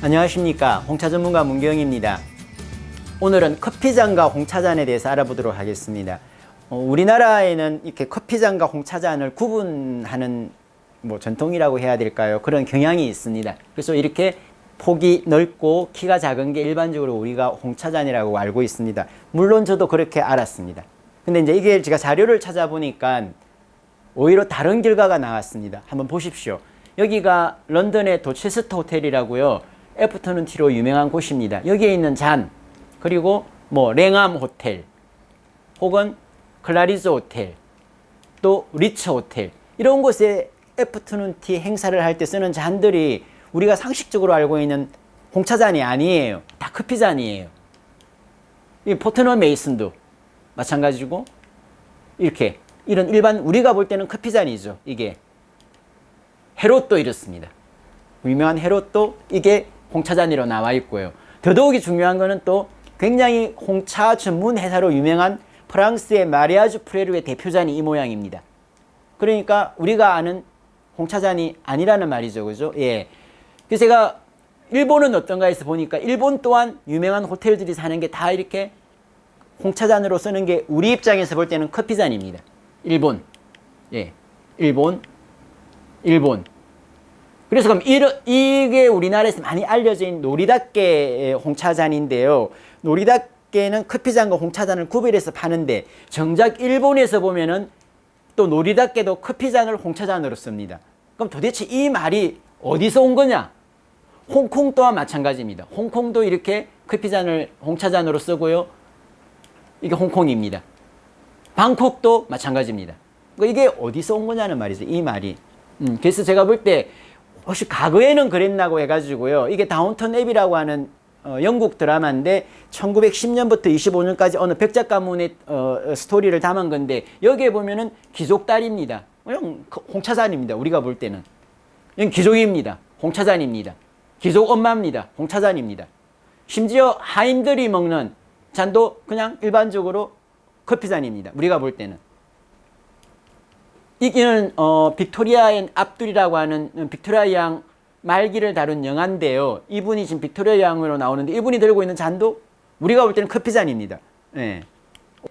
안녕하십니까 홍차 전문가 문경입니다. 오늘은 커피잔과 홍차잔에 대해서 알아보도록 하겠습니다. 어, 우리나라에는 이렇게 커피잔과 홍차잔을 구분하는 뭐 전통이라고 해야 될까요? 그런 경향이 있습니다. 그래서 이렇게 폭이 넓고 키가 작은 게 일반적으로 우리가 홍차잔이라고 알고 있습니다. 물론 저도 그렇게 알았습니다. 근데 이제 이게 제가 자료를 찾아보니까 오히려 다른 결과가 나왔습니다. 한번 보십시오. 여기가 런던의 도체스터 호텔이라고요. 애프터눈 티로 유명한 곳입니다. 여기에 있는 잔, 그리고 뭐 랭암 호텔, 혹은 클라리즈 호텔, 또 리처 호텔 이런 곳에 애프터눈 티 행사를 할 때 쓰는 잔들이 우리가 상식적으로 알고 있는 홍차잔이 아니에요. 다 커피잔이에요. 이 포트너 메이슨도 마찬가지고 이렇게 이런 일반 우리가 볼 때는 커피잔이죠. 이게 헤롯도 이렇습니다. 유명한 헤롯도 이게 홍차잔이로 나와 있고요. 더더욱이 중요한 거는 또 굉장히 홍차 전문 회사로 유명한 프랑스의 마리아주 프레르의 대표잔이 이 모양입니다. 그러니까 우리가 아는 홍차잔이 아니라는 말이죠. 그죠? 예. 그래서 제가 일본은 어떤가 해서 보니까 일본 또한 유명한 호텔들이 사는 게 다 이렇게 홍차잔으로 쓰는 게 우리 입장에서 볼 때는 커피잔입니다. 일본. 예. 일본. 일본. 그래서 그럼 이게 우리나라에서 많이 있는 노리다깨 홍차잔인데요. 노리다깨는 커피잔과 홍차잔을 구별해서 파는데 정작 일본에서 보면은 또 노리다깨도 커피잔을 홍차잔으로 씁니다. 그럼 도대체 이 말이 어디서 온 거냐? 홍콩 또한 마찬가지입니다. 홍콩도 이렇게 커피잔을 홍차잔으로 쓰고요. 이게 홍콩입니다. 방콕도 마찬가지입니다. 그러니까 이게 어디서 온 거냐는 말이죠. 이 말이. 음, 그래서 제가 볼 때 혹시 과거에는 그랬나고 해가지고요. 이게 다운턴 앱이라고 하는 어, 영국 드라마인데 1910년부터 25년까지 어느 백작 가문의 어, 스토리를 담은 건데 여기에 보면은 귀족 딸입니다. 그냥 홍차잔입니다. 우리가 볼 때는. 이건 귀족입니다. 홍차잔입니다. 귀족 엄마입니다. 홍차잔입니다. 심지어 하인들이 먹는 잔도 그냥 일반적으로 커피잔입니다. 우리가 볼 때는. 이기는 어, 빅토리아의 압둘이라고 하는 빅토리아 양 말기를 다룬 영화인데요. 이분이 지금 빅토리아 양으로 나오는데 이분이 들고 있는 잔도 우리가 볼 때는 커피잔입니다. 예.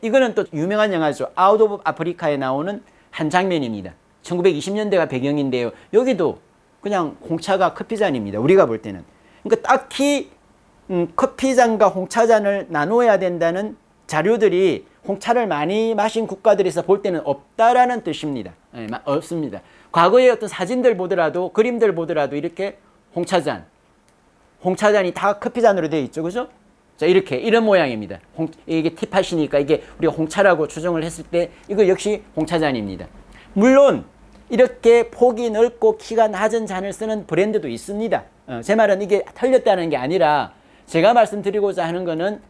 이거는 또 유명한 영화죠. 아웃 오브 아프리카에 나오는 한 장면입니다. 1920년대가 배경인데요. 여기도 그냥 홍차가 커피잔입니다. 우리가 볼 때는. 그러니까 딱히 음, 커피잔과 홍차잔을 나누어야 된다는 자료들이 홍차를 많이 마신 국가들에서 볼 때는 없다라는 뜻입니다. 예, 마- 없습니다. 과거의 어떤 사진들 보더라도 그림들 보더라도 이렇게 홍차잔, 홍차잔이 다 커피잔으로 되어 있죠, 그죠? 자 이렇게 이런 모양입니다. 홍, 이게 티팟이니까 이게 우리가 홍차라고 추정을 했을 때 이거 역시 홍차잔입니다. 물론 이렇게 폭이 넓고 키가 낮은 잔을 쓰는 브랜드도 있습니다. 어, 제 말은 이게 틀렸다는 게 아니라 제가 말씀드리고자 하는 거는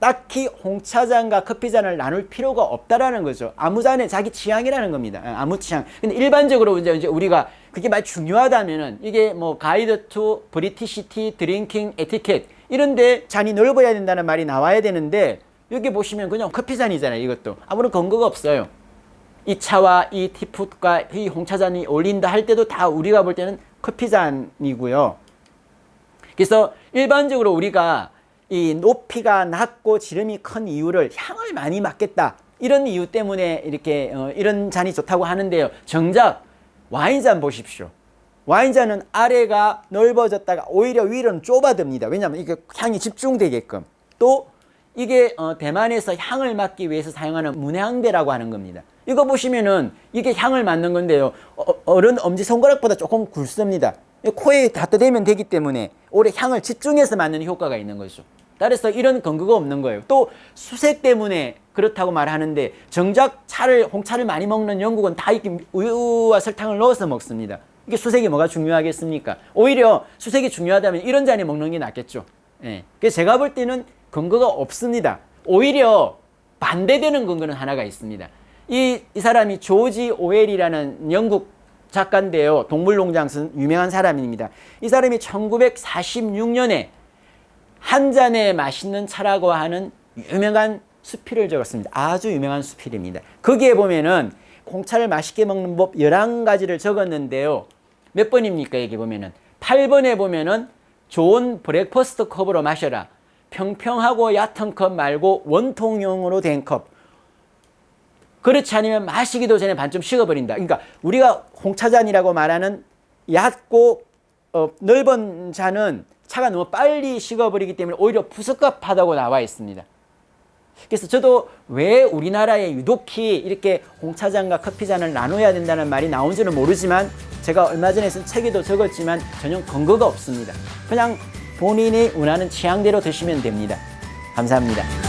딱히 홍차잔과 커피잔을 나눌 필요가 없다라는 거죠. 아무 잔에 자기 취향이라는 겁니다. 어, 아무 취향. 근데 일반적으로 이제 우리가 그게 많이 중요하다면은 이게 뭐 가이드 투 브리티시 티 드링킹 에티켓 이런데 잔이 넓어야 된다는 말이 나와야 되는데 여기 보시면 그냥 커피잔이잖아요. 이것도 아무런 근거가 없어요. 이 차와 이 티풋과 이 홍차잔이 어울린다 할 때도 다 우리가 볼 때는 커피잔이고요. 그래서 일반적으로 우리가 이 높이가 낮고 지름이 큰 이유를 향을 많이 맡겠다. 이런 이유 때문에 이렇게 어, 이런 잔이 좋다고 하는데요. 정작 와인잔 보십시오. 와인잔은 아래가 넓어졌다가 오히려 위로는 좁아듭니다. 왜냐하면 이게 향이 집중되게끔. 또 이게 어, 대만에서 향을 맡기 위해서 사용하는 문향대라고 하는 겁니다. 이거 보시면은 이게 향을 맡는 건데요. 어, 어른 엄지 손가락보다 조금 굵습니다. 코에 닿다 대면 되기 때문에 오래 향을 집중해서 맡는 효과가 있는 거죠. 따라서 이런 근거가 없는 거예요. 또 수색 때문에 그렇다고 말하는데 정작 차를 홍차를 많이 먹는 영국은 다 이렇게 우유와 설탕을 넣어서 먹습니다. 이게 수색이 뭐가 중요하겠습니까? 오히려 수색이 중요하다면 이런 잔에 먹는 게 낫겠죠. 예. 그래서 제가 볼 때는 근거가 없습니다. 오히려 반대되는 근거는 하나가 있습니다. 이, 이 사람이 조지 오웰이라는 영국 작가인데요. 동물농장 쓴 유명한 사람입니다. 이 사람이 1946년에 한 잔에 맛있는 차라고 하는 유명한 수필을 적었습니다. 아주 유명한 수필입니다. 거기에 보면은 홍차를 맛있게 먹는 법 11가지를 적었는데요. 몇 번입니까? 여기 보면은 8번에 보면은 좋은 브렉퍼스트 컵으로 마셔라. 평평하고 얕은 컵 말고 원통형으로 된 컵. 그렇지 않으면 마시기도 전에 반쯤 식어버린다. 그러니까 우리가 홍차잔이라고 말하는 얕고 어, 넓은 잔은 차가 너무 빨리 식어버리기 때문에 오히려 푸석갑하다고 나와 있습니다. 그래서 저도 왜 우리나라에 유독히 이렇게 홍차잔과 커피잔을 나눠야 된다는 말이 나온지는 모르지만 제가 얼마 전에 쓴 책에도 적었지만 전혀 근거가 없습니다. 그냥 본인이 원하는 취향대로 드시면 됩니다. 감사합니다.